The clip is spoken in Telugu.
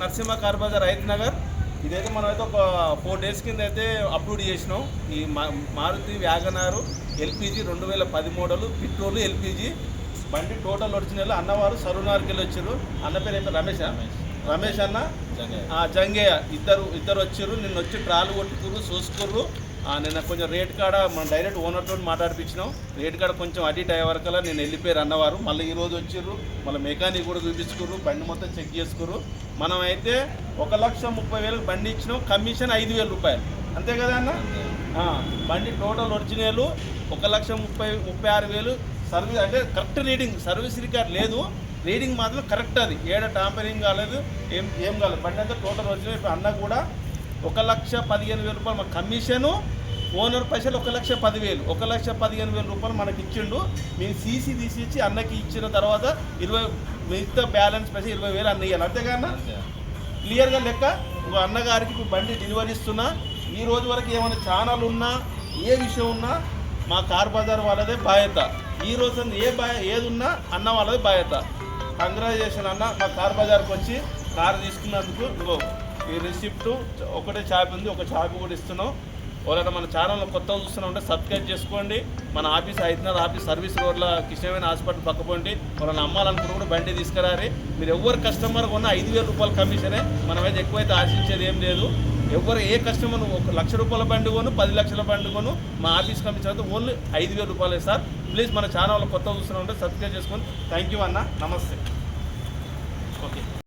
నరసింహ కార్ బజార్ రైతు నగర్. ఇదైతే మనం అయితే ఒక ఫోర్ డేస్ కింద అయితే అప్లోడ్ చేసినాం. ఈ మారుతి వ్యాగనారు ఎల్పిజి రెండు వేల పది మోడలు పెట్రోల్ ఎల్పిజి. బండి టోటల్ ఒరిజినల్ అన్నవారు సరునార్కి వెళ్ళి వచ్చారు. అన్న పేరు అయితే రమేష్? రమేష్ అన్న? ఆ, జంగయ్య. ఇద్దరు ఇద్దరు వచ్చారు. నిన్న వచ్చి ట్రాలు కొట్టుకురు చూసుకుర్రు. నిన్న కొంచెం రేట్ కాడ మనం డైరెక్ట్ ఓనర్తో మాట్లాడిపించినాం. రేట్ కాడ కొంచెం అడిట్ అయ్యే వరకల్లా నేను వెళ్ళిపోయారు అన్నవారు. మళ్ళీ ఈరోజు వచ్చిర్రు మళ్ళీ మెకానిక్ కూడా చూపించుకుర్రు బండి మొత్తం చెక్ చేసుకుర్రు. మనం అయితే ఒక లక్ష ముప్పై వేలకు బండి ఇచ్చినాం కమిషన్ ఐదు వేల రూపాయలు. అంతే కదా అన్న? బండి టోటల్ ఒరిజినల్ ఒక లక్ష ముప్పై ముప్పై ఆరు వేలు. సర్వీస్ అంటే కరెక్ట్ రీడింగ్ సర్వీస్ రికార్డ్ లేదు. రీడింగ్ మాత్రం కరెక్ట్ అది. ఏడ టాంపరింగ్ కాలేదు ఏం ఏం కాలేదు. బండి అంతా టోటల్ ఒరిజినల్ అన్న కూడా ఒక లక్ష పదిహేను వేల రూపాయలు. మా కమిషను ఓనర్ పైసలు ఒక లక్ష పదివేలు ఒక లక్ష పదిహేను వేల రూపాయలు మనకి ఇచ్చిండు. మేము సీసీ తీసి ఇచ్చి అన్నకి ఇచ్చిన తర్వాత ఇరవై మిగతా బ్యాలెన్స్ పైసలు ఇరవై వేలు అన్న ఇవ్వాలి అంతేగా అన్న క్లియర్గా లెక్క? ఒక అన్నగారికి ఇప్పుడు బండి డెలివరీ ఇస్తున్నా. ఈ రోజు వరకు ఏమైనా ఛానల్ ఉన్నా ఏ విషయం ఉన్నా మా కార్ బజార్ వాళ్ళదే బాధ్యత. ఈ రోజు ఏ బా ఏది ఉన్నా అన్న వాళ్ళదే బాధ్యత. కంగ్రాచులేషన్ అన్న మా కార్ బజార్కి వచ్చి కార్ తీసుకున్నందుకు ఈ రిసిప్ట్ ఒకటే షాప్ ఉంది ఒక షాప్ కూడా ఇస్తున్నాం. ఎవరైనా మన ఛానల్ కొత్త చూస్తున్నా ఉంటే సబ్స్క్రైబ్ చేసుకోండి. మన ఆఫీస్ హైదరాబాద్ ఆఫీస్ సర్వీస్ రోడ్ల కృష్ణవేణి హాస్పిటల్ పక్కపోండి వాళ్ళని అమ్మాలనుకుని కూడా బండి తీసుకురారి. మీరు ఎవరు కస్టమర్ కొన్నా ఐదు వేల రూపాయల కమిషనే మనమైతే ఎక్కువైతే ఆశించేది ఏం లేదు. ఎవరు ఏ కస్టమర్ ఒక లక్ష రూపాయల బండి కొను పది లక్షల బండి కొను మా ఆఫీస్ కమిషన్ అయితే ఓన్లీ ఐదు వేల రూపాయలే సార్. ప్లీజ్ మన ఛానల్ కొత్త చూస్తున్నా ఉంటే సబ్స్క్రైబ్ చేసుకోండి థ్యాంక్ యూ అన్న. నమస్తే. ఓకే.